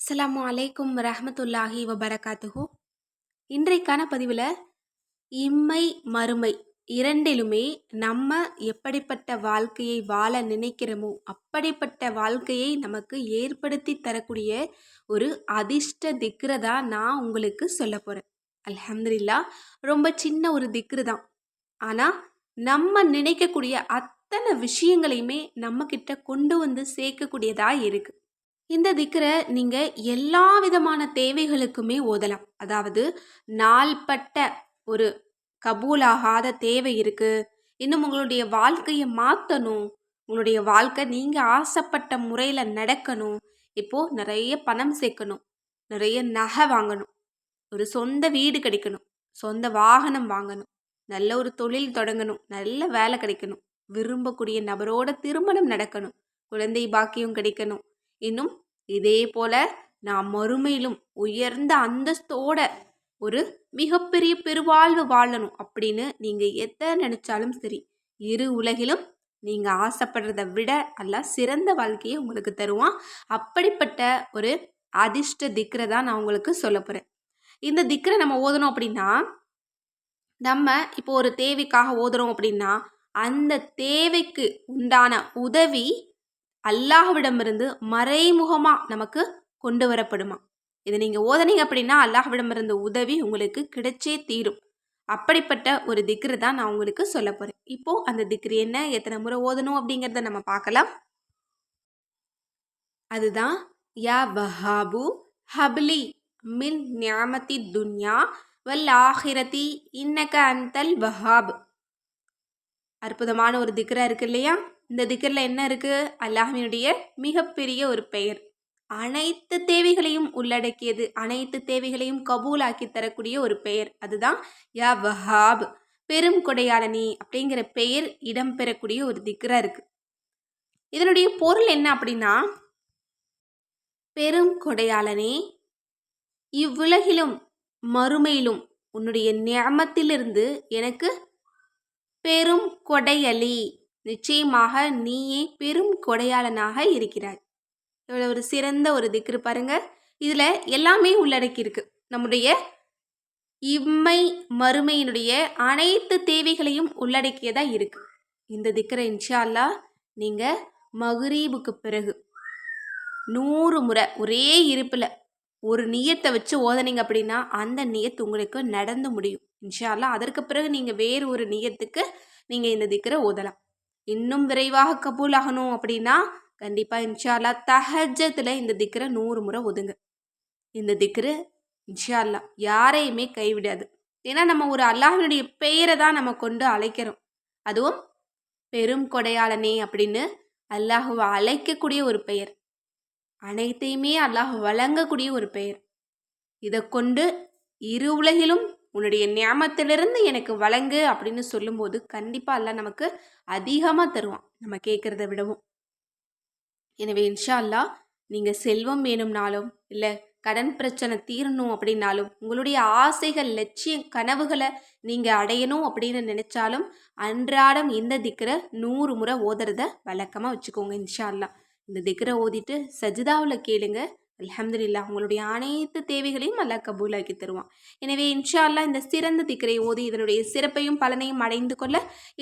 அஸ்லாம் அலைக்கும் ரஹமத்துல்லாஹி வபரகாத்துஹு. இன்றைக்கான பதிவில் இம்மை மறுமை இரண்டிலுமே நம்ம எப்படிப்பட்ட வாழ்க்கையை வாழ நினைக்கிறோமோ அப்படிப்பட்ட வாழ்க்கையை நமக்கு ஏற்படுத்தி தரக்கூடிய ஒரு அதிர்ஷ்ட திக்ரு தான் நான் உங்களுக்கு சொல்ல போகிறேன் அலமதுல்லா ரொம்ப சின்ன ஒரு திக்ரு தான். ஆனால் நம்ம நினைக்கக்கூடிய அத்தனை விஷயங்களையுமே நம்மக்கிட்ட கொண்டு வந்து சேர்க்கக்கூடியதாக இருக்குது இந்த திக்கரை நீங்கள் எல்லா விதமான தேவைகளுக்குமே ஓதலாம். அதாவது நாள்பட்ட ஒரு கபூலாகாத தேவை இருக்குது இன்னும் உங்களுடைய வாழ்க்கையை மாற்றணும் உங்களுடைய வாழ்க்கை நீங்கள் ஆசைப்பட்ட முறையில் நடக்கணும். இப்போது நிறைய பணம் சேர்க்கணும். நிறைய நகை வாங்கணும். ஒரு சொந்த வீடு கிடைக்கணும். சொந்த வாகனம் வாங்கணும். நல்ல ஒரு தொழில் தொடங்கணும். நல்ல வேலை கிடைக்கணும். விரும்பக்கூடிய நபரோட திருமணம் நடக்கணும். குழந்தை பாக்கியம் கிடைக்கணும். இன்னும் இதே போல நாம் மறுமையிலும் உயர்ந்த அந்தஸ்தோட ஒரு மிகப்பெரிய பெருவாழ்வு வாழணும் அப்படின்னு நீங்கள் எதை நினச்சாலும் சரி இரு உலகிலும் நீங்கள் ஆசைப்படுறத விட அல்ல சிறந்த வாழ்க்கையை உங்களுக்கு தருவான். அப்படிப்பட்ட ஒரு அதிர்ஷ்ட திக்கரை தான் நான் உங்களுக்கு சொல்ல போகிறேன் இந்த திக்ரை நம்ம ஓதணும் அப்படின்னா நம்ம இப்போ ஒரு தேவைக்காக ஓதுறோம் அப்படின்னா அந்த தேவைக்கு உண்டான உதவி அல்லாஹ்விடமிருந்து மறைமுகமாக நமக்கு கொண்டு வரப்படுமா? இதை நீங்கள் ஓதனீங்க அப்படின்னா அல்லாஹ்விடமிருந்து உதவி உங்களுக்கு கிடைச்சே தீரும். அப்படிப்பட்ட ஒரு திக்ரு தான் நான் உங்களுக்கு சொல்ல போகிறேன் இப்போது அந்த திக்ரு என்ன? எத்தனை முறை ஓதணும் அப்படிங்கிறத நம்ம பார்க்கலாம். அதுதான் யா வஹாபு ஹப்லி மின் ஞாமதி துன்யா வல் ஆஹிரதி இன்னக அந்தல் வஹாப். அற்புதமான ஒரு திக்ரா இருக்கு இல்லையா? இந்த திக்கரில் என்ன இருக்குது அல்லாஹினுடைய மிகப்பெரிய ஒரு பெயர். அனைத்து தேவைகளையும் உள்ளடக்கியது அனைத்து தேவைகளையும் கபூலாக்கி தரக்கூடிய ஒரு பெயர். அதுதான் யா வஹாப் பெரும் கொடையாளனி அப்படிங்கிற பெயர் இடம்பெறக்கூடிய ஒரு திக்ரா இருக்குது இதனுடைய பொருள் என்ன அப்படின்னா பெரும் கொடையாளனே இவ்வுலகிலும் மறுமையிலும் உன்னுடைய ஞாமத்திலிருந்து எனக்கு பெரும் கொடையலி நிச்சயமாக நீயே பெரும் கொடையாளனாக இருக்கிறாய். இவ்வளோ ஒரு சிறந்த ஒரு திக்ரு பாருங்க. இதில் எல்லாமே உள்ளடக்கி இருக்கு நம்முடைய இம்மை மறுமையினுடைய அனைத்து தேவைகளையும் உள்ளடக்கியதாக இருக்கு. இந்த திக்கரை இன்ஷால்லா நீங்கள் மகுரீபுக்கு பிறகு நூறு முறை ஒரே இருப்பில் ஒரு நியத்தை வச்சு ஓதனீங்க அப்படின்னா அந்த நியத்து உங்களுக்கு நடந்து முடியும். இன்ஷால்லா அதற்கு பிறகு நீங்கள் வேறு ஒரு நியத்துக்கு நீங்கள் இந்த திக்கரை ஓதலாம். இன்னும் விரைவாக கபூல் ஆகணும் அப்படின்னா கண்டிப்பாக இன்ஷால்லா தஹஜத்தில் இந்த திக்கரை நூறு முறை ஒதுங்க. இந்த திக்ரு இன்ஷால்லா யாரையுமே கைவிடாது. ஏன்னா நம்ம ஒரு அல்லாஹினுடைய பெயரை தான் நம்ம கொண்டு அழைக்கிறோம். அதுவும் பெரும் கொடையாளனே அப்படின்னு அல்லாஹுவை அழைக்கக்கூடிய ஒரு பெயர். அனைத்தையுமே அல்லாஹ் வழங்கக்கூடிய ஒரு பெயர். இதை கொண்டு இரு உலகிலும் உன்னுடைய ஞாபகத்திலிருந்து எனக்கு வழங்கு அப்படின்னு சொல்லும்போது கண்டிப்பாக அல்ல நமக்கு அதிகமாக தருவான். நம்ம கேட்குறத விடவும். எனவே இன்ஷா அல்லா நீங்கள் செல்வம் வேணும்னாலும் இல்லை கடன் பிரச்சனை தீரணும் அப்படின்னாலும் உங்களுடைய ஆசைகள் லட்சியம் கனவுகளை நீங்கள் அடையணும் அப்படின்னு நினச்சாலும் அன்றாடம் இந்த திக்கரை நூறு முறை ஓதுறத வழக்கமாக வச்சுக்கோங்க இன்ஷா அல்லா இந்த திக்கரை ஓதிட்டு சஜிதாவில் கேளுங்க அலமதுல்லா உங்களுடைய அனைத்து தேவைகளையும் அல்லாஹ் கபூலாக்கி தருவான். எனவே இன்ஷா அல்லா இந்த சிறந்த திக்கரை ஓதி இதனுடைய சிறப்பையும் பலனையும் அடைந்து கொள்ள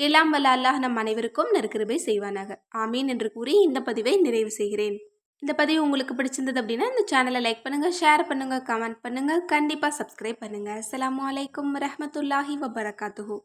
எல்லாம் வல்ல அல்லாஹ் நம் அனைவருக்கும் நெருக்கிறவை செய்வானாக. ஆமீன் என்று கூறி இந்த பதிவை நிறைவு செய்கிறேன். இந்த பதிவு உங்களுக்கு பிடிச்சிருந்தது அப்படின்னா இந்த சேனலை லைக் பண்ணுங்கள் ஷேர் பண்ணுங்கள் கமெண்ட் பண்ணுங்கள் கண்டிப்பாக சப்ஸ்கிரைப் பண்ணுங்கள் அஸ்லாம் வலைக்கம் வரமத்துல்லாஹி வபரகாத்துஹூ.